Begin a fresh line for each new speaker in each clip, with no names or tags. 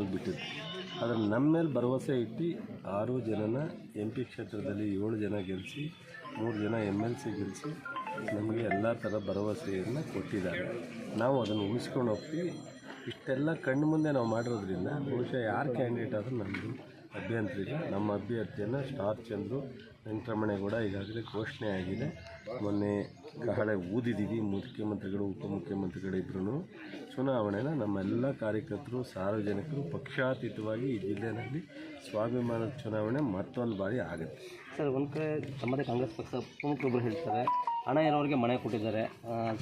ಅವ್ರಿಗೆ ಬಿಟ್ಟಿದ್ದು ಆದರೆ ನಮ್ಮ ಮೇಲೆ ಭರವಸೆ ಇಟ್ಟು ಆರು ಜನನ ಎಂ ಪಿ ಕ್ಷೇತ್ರದಲ್ಲಿ ಏಳು ಜನ ಗೆಲ್ಲಿಸಿ ಮೂರು ಜನ ಎಂ ಎಲ್ ಸಿ ಗೆಲ್ಲಿಸಿ ನಮಗೆ ಎಲ್ಲ ಥರ ಭರವಸೆಯನ್ನು ಕೊಟ್ಟಿದ್ದಾರೆ. ನಾವು ಅದನ್ನು ಉಳಿಸ್ಕೊಂಡು ಹೋಗ್ತೀವಿ. ಇಷ್ಟೆಲ್ಲ ಕಣ್ಣು ಮುಂದೆ ನಾವು ಮಾಡಿರೋದ್ರಿಂದ ಬಹುಶಃ ಯಾರು ಕ್ಯಾಂಡಿಡೇಟ್ ಆದರೂ ನಮ್ಮದು ಅಭ್ಯಂತರ ನಮ್ಮ ಅಭ್ಯರ್ಥಿಯನ್ನು ಸ್ಟಾರ್ ಚಂದ್ರು ವೆಂಕಟರಮಣೇಗೌಡ ಈಗಾಗಲೇ ಘೋಷಣೆ ಆಗಿದೆ. ಮೊನ್ನೆ ಕಹಳೆ ಊದಿದ್ದೀವಿ ಮುಖ್ಯಮಂತ್ರಿಗಳು ಉಪಮುಖ್ಯಮಂತ್ರಿಗಳು ಇಬ್ಬರೂ ಚುನಾವಣೆನ ನಮ್ಮೆಲ್ಲ ಕಾರ್ಯಕರ್ತರು ಸಾರ್ವಜನಿಕರು ಪಕ್ಷಾತೀತವಾಗಿ ಈ ಜಿಲ್ಲೆಯಲ್ಲಿ ಸ್ವಾಭಿಮಾನದ ಚುನಾವಣೆ ಮತ್ತೊಂದು ಬಾರಿ ಆಗುತ್ತೆ.
ಸರ್ ಒಂದು ಕಡೆ ತಮ್ಮದೇ ಕಾಂಗ್ರೆಸ್ ಪಕ್ಷ ಪ್ರಮುಖರೊಬ್ಬರು ಹೇಳ್ತಾರೆ ಹಣ ಇರೋರಿಗೆ ಮನೆ ಕೊಟ್ಟಿದ್ದಾರೆ.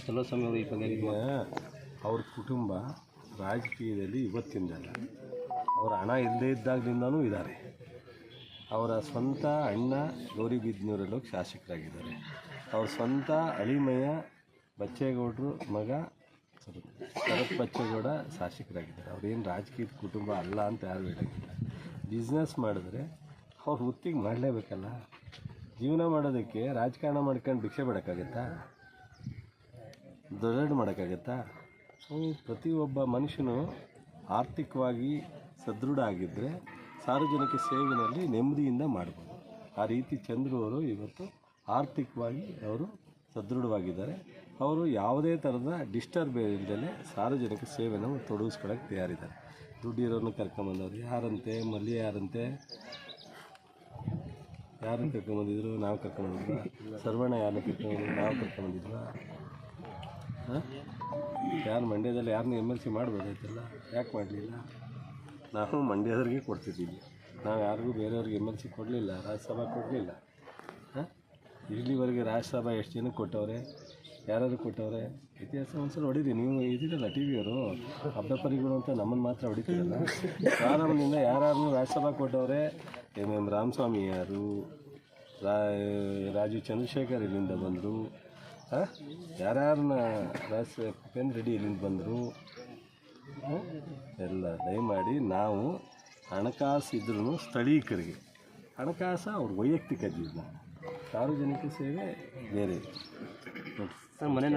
ಚಲೋ ಅವರು ಈ ಬಗ್ಗೆ
ಅವ್ರ ಕುಟುಂಬ ರಾಜಕೀಯದಲ್ಲಿ ಇವತ್ತಿಂದಲ್ಲ ಅವರ ಹಣ ಇಲ್ಲದೇ ಇದ್ದಾಗಲಿಂದನೂ ಇದ್ದಾರೆ. ಅವರ ಸ್ವಂತ ಅಣ್ಣ ಗೌರಿಬಿದ್ನೂರಲ್ಲೂ ಶಾಸಕರಾಗಿದ್ದಾರೆ. ಅವ್ರ ಸ್ವಂತ ಅಳಿಮಯ ಬಚ್ಚೇಗೌಡರು ಮಗ ಶರತ್ ಬಚ್ಚೇಗೌಡ ಶಾಸಕರಾಗಿದ್ದಾರೆ. ಅವ್ರೇನು ರಾಜಕೀಯ ಕುಟುಂಬ ಅಲ್ಲ ಅಂತ ಯಾರು ಹೇಳೋಂಗಿಲ್ಲ. ಬಿಸ್ನೆಸ್ ಮಾಡಿದ್ರೆ ಅವ್ರು ವೃತ್ತಿಗೆ ಮಾಡಲೇಬೇಕಲ್ಲ. ಜೀವನ ಮಾಡೋದಕ್ಕೆ ರಾಜಕಾರಣ ಮಾಡ್ಕೊಂಡು ಭಿಕ್ಷೆ ಬಿಡೋಕ್ಕಾಗತ್ತಾ? ದೊಡ್ಡ ಮಾಡೋಕ್ಕಾಗತ್ತಾ? ಸೊ ಪ್ರತಿಯೊಬ್ಬ ಮನುಷ್ಯನು ಆರ್ಥಿಕವಾಗಿ ಸದೃಢ ಆಗಿದ್ದರೆ ಸಾರ್ವಜನಿಕ ಸೇವೆಯಲ್ಲಿ ನೆಮ್ಮದಿಯಿಂದ ಮಾಡ್ಬೋದು. ಆ ರೀತಿ ಚಂದ್ರು ಅವರು ಇವತ್ತು ಆರ್ಥಿಕವಾಗಿ ಅವರು ಸದೃಢವಾಗಿದ್ದಾರೆ. ಅವರು ಯಾವುದೇ ಥರದ ಡಿಸ್ಟರ್ಬ್ ಇಲ್ಲದೆ ಸಾರ್ವಜನಿಕ ಸೇವೆನ ತೊಡಗಿಸ್ಕೊಳ್ಳೋಕೆ ತಯಾರಿದ್ದಾರೆ. ದುಡ್ಡಿರೋನು ಕರ್ಕೊಂಬಂದವ್ರು ಯಾರಂತೆ, ಮಲ್ಲಿ ಯಾರಂತೆ? ಯಾರನ್ನು ಕರ್ಕೊಂಬಂದಿದ್ರು? ನಾವು ಕರ್ಕೊಂಬಂದಿದ್ವಾ? ಸರ್ವಣ ಯಾರನ್ನ ಕರ್ಕೊಂಬಂದಿದ್ರು? ನಾವು ಕರ್ಕೊಂಬಂದಿದ್ವಾ? ಯಾರು ಮಂಡ್ಯದಲ್ಲಿ ಯಾರನ್ನ ಎಂ ಎಲ್ ಸಿ ಮಾಡ್ಬೋದಾಯ್ತಲ್ಲ? ಯಾಕೆ ಮಾಡಲಿಲ್ಲ? ನಾವು ಮಂಡ್ಯದವ್ರಿಗೆ ಕೊಡ್ತಿದ್ದೀವಿ. ನಾವು ಯಾರಿಗೂ ಬೇರೆಯವ್ರಿಗೆ ಎಂ ಎಲ್ ಸಿ ಕೊಡಲಿಲ್ಲ, ರಾಜ್ಯಸಭಾ ಕೊಡಲಿಲ್ಲ. ಹಾಂ? ಇಲ್ಲಿವರೆಗೆ ರಾಜ್ಯಸಭಾ ಎಷ್ಟು ಜನಕ್ಕೆ ಕೊಟ್ಟವ್ರೆ? ಯಾರಾದ್ರು ಕೊಟ್ಟವ್ರೆ? ಇತಿಹಾಸ ಒಂದ್ಸಲ ಹೊಡೀರಿ. ನೀವು ಇದಿರಲ್ಲ ಟಿ ವಿಯವರು ಹಬ್ಬ ಪರಿಗಳು ಅಂತ ನಮ್ಮನ್ನು ಮಾತ್ರ ಹೊಡಿತೀರಲ್ಲ. ಪ್ರಾರಂಭದಿಂದ ಯಾರು ರಾಜ್ಯಸಭಾ ಕೊಟ್ಟವ್ರೆ? ಎಂ ಎಂ ರಾಮಸ್ವಾಮಿ ಯಾರು? ರಾಜೀವ್ ಚಂದ್ರಶೇಖರ್ ಇಲ್ಲಿಂದ ಬಂದರು. ಹಾಂ? ಯಾರ್ಯಾರನ್ನ ರಾಜ್ಯ ಕಿಪೇನ್ ರೆಡ್ಡಿ ಇಲ್ಲಿಂದ ಬಂದರು? ಎಲ್ಲ ದಯಮಾಡಿ ನಾವು ಹಣಕಾಸು ಇದ್ರೂ ಸ್ಥಳೀಕರಿಗೆ ಹಣಕಾಸು ಅವ್ರ ವೈಯಕ್ತಿಕ ಜೀವನ ಸಾರ್ವಜನಿಕ ಸೇವೆ ಬೇರೆ.
ಮನೆ